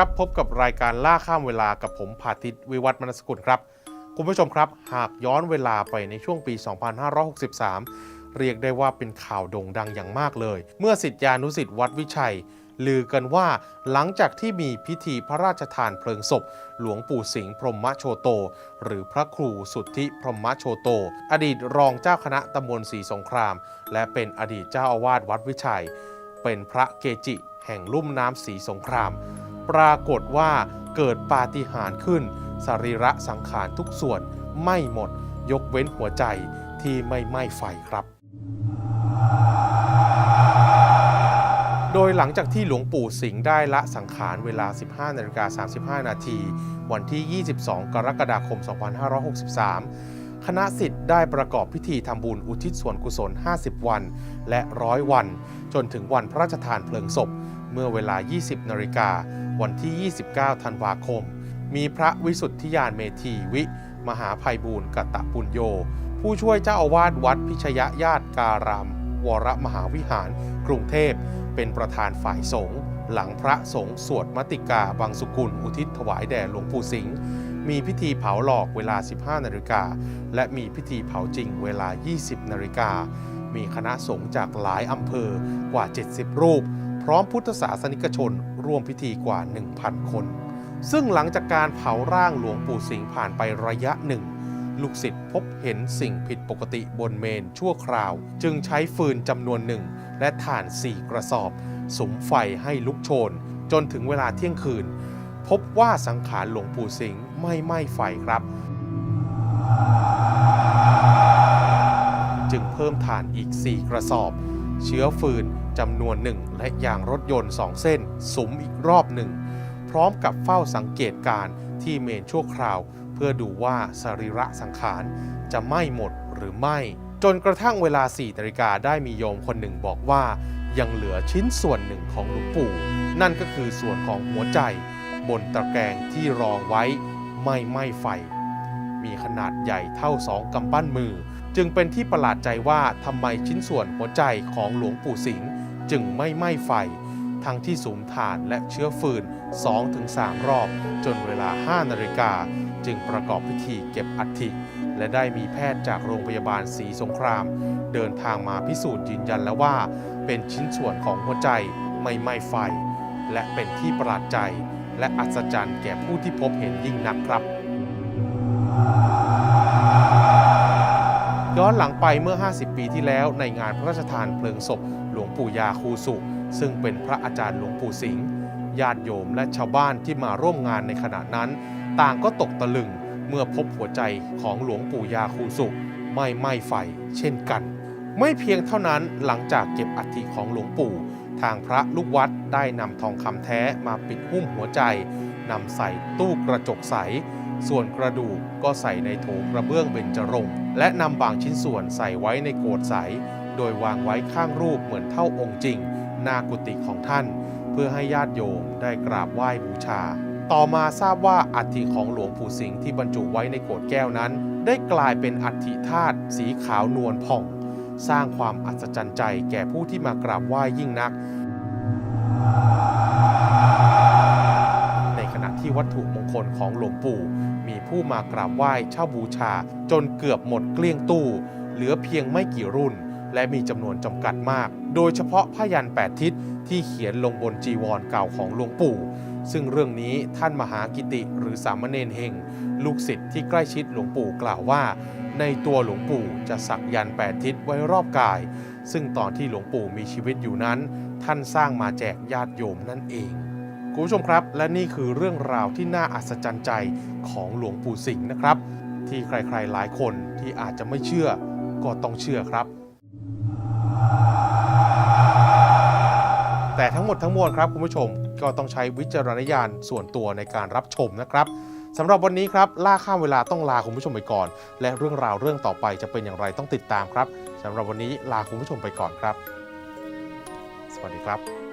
ครับ พบกับรายการล่าข้ามเวลากับผมพาทิตวิวัฒน์มนสกุลครับ คุณผู้ชมครับ หากย้อนเวลาไปในช่วงปี 2563 เรียกได้ว่าเป็นข่าวโด่งดังอย่างมากเลย เมื่อสิทธิานุสิทธิวัดวิชัย ลือกันว่าหลังจากที่มีพิธีพระราชทานเพลิงศพ หลวงปู่สิงห์พรหมโชโต หรือพระครูสุทธิพรหมโชโต อดีตรองเจ้าคณะตำบลศรีสงคราม และเป็นอดีตเจ้าอาวาสวัดวิชัย เป็นพระเกจิแห่งลุ่มน้ำสีสงคราม ปรากฏว่าเกิดปาฏิหาริย์ขึ้น สรีระสังขารทุกส่วนไม่หมด ยกเว้นหัวใจที่ไม่ไหม้ไฟครับ โดยหลังจากที่หลวงปู่สิงห์ได้ละสังขารเวลา 15นาฬิกา35 นาที วันที่ 22 กรกฎาคม 2563คณะสิทธิ์ได้ประกอบพิธีทำบุญอุทิศส่วนกุศล 50 วัน และร้อยวัน จนถึงวันพระราชทานเพลิงศพ เมื่อเวลา 20นาฬิกาวันที่ 29 ธันวาคม มีพระวิสุทธิยานเมธีวิ มหาภัยบูรณ์กัตตะปุญโย ผู้ช่วยเจ้าอาวาสวัดพิชยญาติการาม วรมหาวิหาร กรุงเทพ เป็นประธานฝ่ายสงฆ์หลังพระสงฆ์สวดมติกาบางสุกุล อุทิศถวายแด่หลวงปู่สิงห์มีพิธีเผาหลอกเวลา 15 นาฬิกา และมีพิธีเผาจริงเวลา 20 นาฬิกา มีคณะสงฆ์จากหลายอำเภอกว่า 70 รูป ร้อมพุทธศาสนิกชนร่วมพิธีกว่า 1,000 คน ซึ่งหลังจากการเผาร่างหลวงปู่สิงห์ผ่านไประยะหนึ่ง ลูกศิษย์พบเห็นสิ่งผิดปกติบนเมนชั่วคราว จึงใช้ฟืนจำนวนหนึ่ง และถ่านสี่กระสอบ สมไฟให้ลุกโชน จนถึงเวลาเที่ยงคืน พบว่าสังขารหลวงปู่สิงห์ไม่ไหม้ไฟครับ จึงเพิ่มถ่านอีก4กระสอบ เชื้อฟืนจำนวนหนึ่งและยางรถยนต์2เส้นสุมอีกรอบหนึ่ง พร้อมกับเฝ้าสังเกตการ์ที่เมนชั่วคราว เพื่อดูว่าสรีระสังขารจะไหม้หมดหรือไม่ จนกระทั่งเวลา4นาฬิกาได้มีโยมคนหนึ่งบอกว่า ยังเหลือชิ้นส่วนหนึ่งของหลวงปู่ นั่นก็คือส่วนของหัวใจ บนตะแกรงที่รองไว้ไม่ไหม้ไฟ มีขนาดใหญ่เท่าสองกำปั้นมือ จึงเป็นที่ประหลาดใจว่าทำไมชิ้นส่วนหัวใจของหลวงปู่สิงห์จึงไม่ไหม้ไฟ ทั้งที่สูมถ่านและเชื้อฟืน 2-3 รอบ จนเวลา 5 นาฬิกา จึงประกอบพิธีเก็บอัฐิและได้มีแพทย์จากโรงพยาบาลศรีสงคราม เดินทางมาพิสูจน์ยืนยันแล้วว่า เป็นชิ้นส่วนของหัวใจไม่ไหม้ไฟ และเป็นที่ประหลาดใจ และอัศจรรย์แก่ผู้ที่พบเห็นยิ่งนักครับ ย้อนหลังไปเมื่อ 50 ปีที่แล้วในงานพระราชทานเพลิงศพ หลวงปู่ยาคูสุ ซึ่งเป็นพระอาจารย์หลวงปู่สิงห์ญาติโยมและชาวบ้านที่มาร่วมงานในขณะนั้น ต่างก็ตกตะลึงเมื่อพบหัวใจของหลวงปู่ยาคูสุไม่ไหม้ไฟเช่นกัน ไม่เพียงเท่านั้นหลังจากเก็บอัฐิของหลวงปู่ ทางพระลูกวัดได้นำทองคำแท้มาปิดหุ้มหัวใจนำใส่ตู้กระจกใส ส่วนกระดูกก็ใส่ในโถกระเบื้องเบญจรงค์และนำบางชิ้นส่วนใส่ไว้ในโกดใส โดยวางไว้ข้างรูปเหมือนเท่าองค์จริง หนากุฏิของท่าน เพื่อให้ญาติโยมได้กราบไหว้บูชา ต่อมาทราบว่าอัฐิของหลวงปู่สิงห์ที่บรรจุไว้ในโกดแก้วนั้น ได้กลายเป็นอัฐิธาตุสีขาวนวลผ่อง สร้างความอัศจรรย์ใจแก่ผู้ที่มากราบไหว้ยิ่งนักในขณะที่วัตถุมงคลของหลวงปู่ มีผู้มากราบไหว้เช่าบูชา จนเกือบหมดเกลี้ยงตู้ เหลือเพียงไม่กี่รุ่น และมีจำนวนจำกัดมาก โดยเฉพาะผ้ายันแปดทิศที่เขียนลงบนจีวรเก่าของหลวงปู่ ซึ่งเรื่องนี้ท่านมหากิติหรือสามเณรเฮงลูกศิษย์ที่ใกล้ชิดหลวงปู่กล่าวว่า ในตัวหลวงปู่จะสักยันแปดทิศไว้รอบกาย ซึ่งตอนที่หลวงปู่มีชีวิตอยู่นั้น ท่านสร้างมาแจกญาติโยมนั่นเอง คุณผู้ชมครับ และนี่คือเรื่องราวที่น่าอัศจรรย์ใจของหลวงปู่สิงห์นะครับ ที่ใครๆหลายคนที่อาจจะไม่เชื่อก็ต้องเชื่อครับ แต่ทั้งหมดทั้งมวลครับคุณผู้ชมก็ต้องใช้วิจารณญาณส่วนตัวในการรับชมนะครับสำหรับวันนี้ครับล่าข้ามเวลาต้องลาคุณผู้ชมไปก่อน และเรื่องราวเรื่องต่อไปจะเป็นอย่างไรต้องติดตามครับสำหรับวันนี้ลาคุณผู้ชมไปก่อนครับ สวัสดีครับ